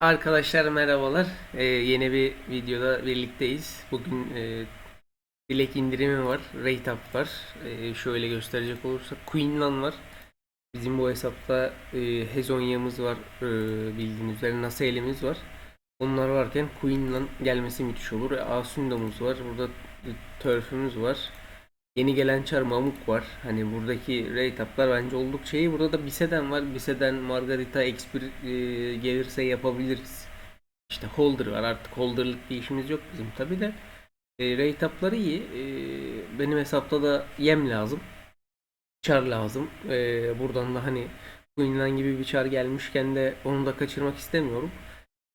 Arkadaşlar merhabalar. Ee, yeni bir videoda birlikteyiz. Bugün e, Dilek indirimi var. Rate up var. Ee, şöyle gösterecek olursak Queenlan var. Bizim bu hesapta e, Hezonya'mız var. E, bildiğiniz üzere NASA elimiz var. Onlar varken Queenlan gelmesi müthiş olur. E, Asunda'mız var. Burada e, Turf'ümüz var. Yeni gelen Char Mamuk var. Hani buradaki rate up'lar bence oldukça iyi. Burada da Biseden var. Biseden Margarita X1 e, gelirse yapabiliriz. İşte Holder var. Artık Holder'lık bir işimiz yok bizim tabi de. E, rate up'ları iyi. E, benim hesapta da yem lazım. Char lazım. E, buradan da hani Queenland gibi bir char gelmişken de onu da kaçırmak istemiyorum.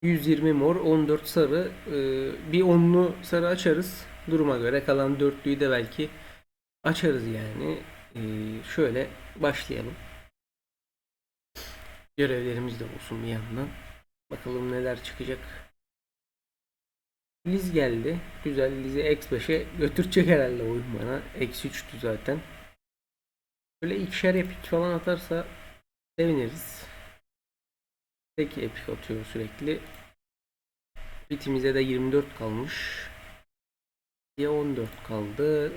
120 mor, 14 sarı, e, bir onlu sarı açarız. Duruma göre kalan dörtlüyü de belki açarız yani. Ee, şöyle başlayalım. Görevlerimiz de olsun bir yandan. Bakalım neler çıkacak. Liz geldi. Güzel Liz'i X5'e götürecek herhalde oyun bana. Eksi 3'tü zaten. Böyle ikişer epik falan atarsa seviniriz. Tek epik atıyor sürekli. Bitimize de 24 kalmış. Ya 14 kaldı.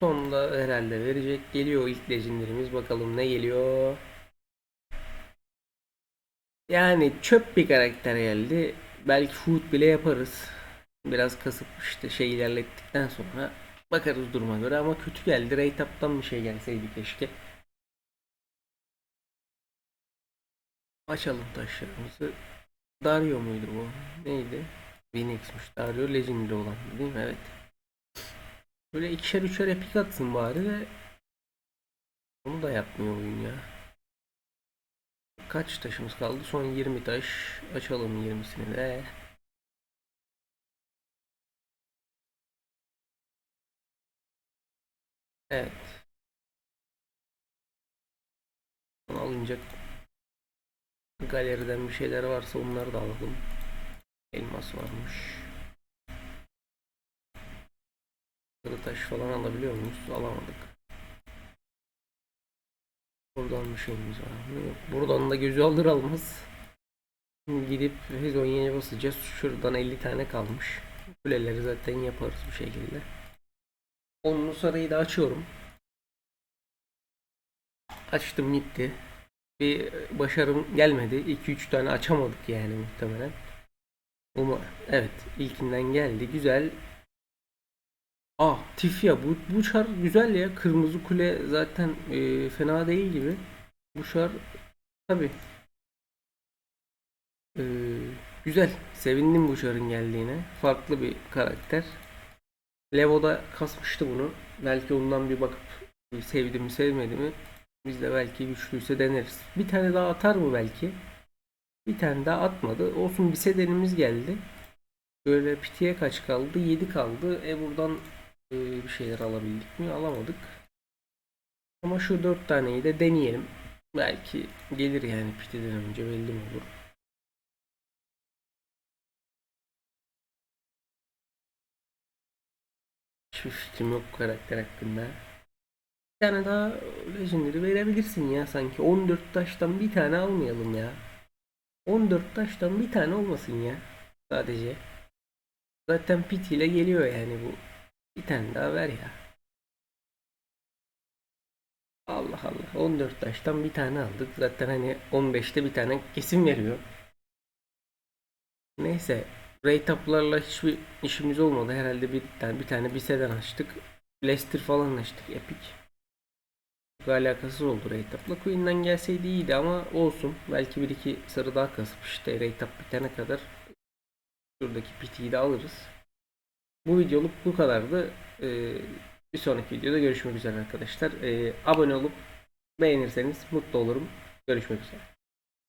Sonunda herhalde verecek. Geliyor ilk lejenderimiz. Bakalım ne geliyor. Yani çöp bir karakter geldi. Belki food bile yaparız. Biraz kasıp işte şey ilerlettikten sonra bakarız duruma göre ama kötü geldi. Rate bir şey gelseydi keşke. Açalım taşlarımızı. Dario muydu bu? Neydi? Phoenix'miş. Dario Legendary olan değil mi? Evet. Böyle ikişer üçer epik atsın bari de onu da yapmıyor oyun ya. Kaç taşımız kaldı? Son 20 taş. Açalım 20'sini de. Evet. Onu alınacak galeriden bir şeyler varsa onları da alalım. Elmas varmış. Taş falan alabiliyor muyuz? Alamadık. Buradan bir şeyimiz var mı? Yok. Buradan da gözü alır almaz. Gidip Hezonya'ya basacağız. Şuradan 50 tane kalmış. Kuleleri zaten yaparız bu şekilde. Onlu sarayı da açıyorum. Açtım gitti. Bir başarım gelmedi. 2-3 tane açamadık yani muhtemelen. Ama evet ilkinden geldi. Güzel. Ah Tifya bu, bu şar güzel ya. Kırmızı kule zaten e, fena değil gibi. Bu şar tabi. güzel. Sevindim bu şarın geldiğine. Farklı bir karakter. Levo'da kasmıştı bunu. Belki ondan bir bakıp e, sevdi mi sevmedi mi biz de belki güçlüyse deneriz. Bir tane daha atar mı belki? Bir tane daha atmadı. Olsun bir sedenimiz geldi. Böyle pitiye kaç kaldı? 7 kaldı. E buradan e, bir şeyler alabildik mi? Alamadık. Ama şu 4 taneyi de deneyelim. Belki gelir yani pitiden önce belli mi olur. Hiçbir fikrim yok karakter hakkında. Bir tane daha Legendary verebilirsin ya sanki. 14 taştan bir tane almayalım ya. 14 taştan bir tane olmasın ya. Sadece. Zaten pit ile geliyor yani bu. Bir tane daha ver ya. Allah Allah. 14 taştan bir tane aldık. Zaten hani 15'te bir tane kesin veriyor. Neyse. Rate up'larla hiçbir işimiz olmadı. Herhalde bir tane bir tane Bise'den açtık. Leicester falan açtık. Epic. Çok alakasız oldu rate up'la. Queen'den gelseydi iyiydi ama olsun. Belki bir iki sarı daha kasıp işte rate up bitene kadar şuradaki pitiyi de alırız. Bu videoluk bu kadardı. Ee, bir sonraki videoda görüşmek üzere arkadaşlar. Ee, abone olup beğenirseniz mutlu olurum. Görüşmek üzere.